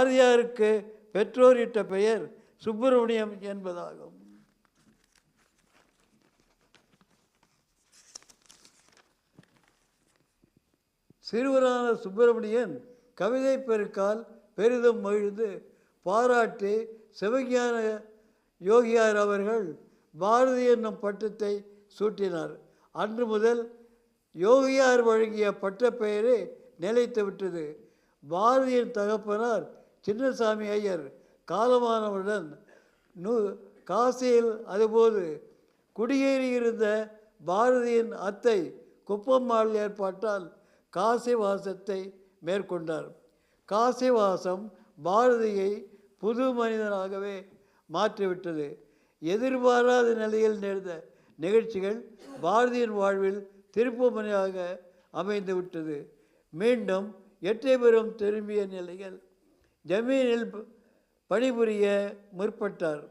பாரதியாருக்கு பெற்றோரிட்ட பெயர் சுப்பிரமணியம் என்பதாகும். சிறுவரான சுப்பிரமணியன் கவிதை பெருக்கால் பெரிதும் மகிழ்ந்து பாராட்டி சிவஞான யோகியார் அவர்கள் பாரதி என்னும் பட்டத்தை சூட்டினார். அன்று முதல் யோகியார் வழங்கிய பட்டப்பெயரே நிலைத்து விட்டது. பாரதியின் தகப்பனார் சின்னசாமி ஐயர் காலமானவுடன் நூ காசியில் அதுபோது குடியேறியிருந்த பாரதியின் அத்தை குப்பம்மாள் ஏற்பாட்டால் காசிவாசத்தை மேற்கொண்டார். காசிவாசம் பாரதியை புது மனிதனாகவே மாற்றிவிட்டது. எதிர்பாராத நிலையில் நேர்ந்த நிகழ்ச்சிகள் பாரதியின் வாழ்வில் திருப்புமணியாக அமைந்து விட்டது மீண்டும் எட்டை பெறும் திரும்பிய நிலையில் ஜமீனில் பணிபுரிய முற்பட்டார்.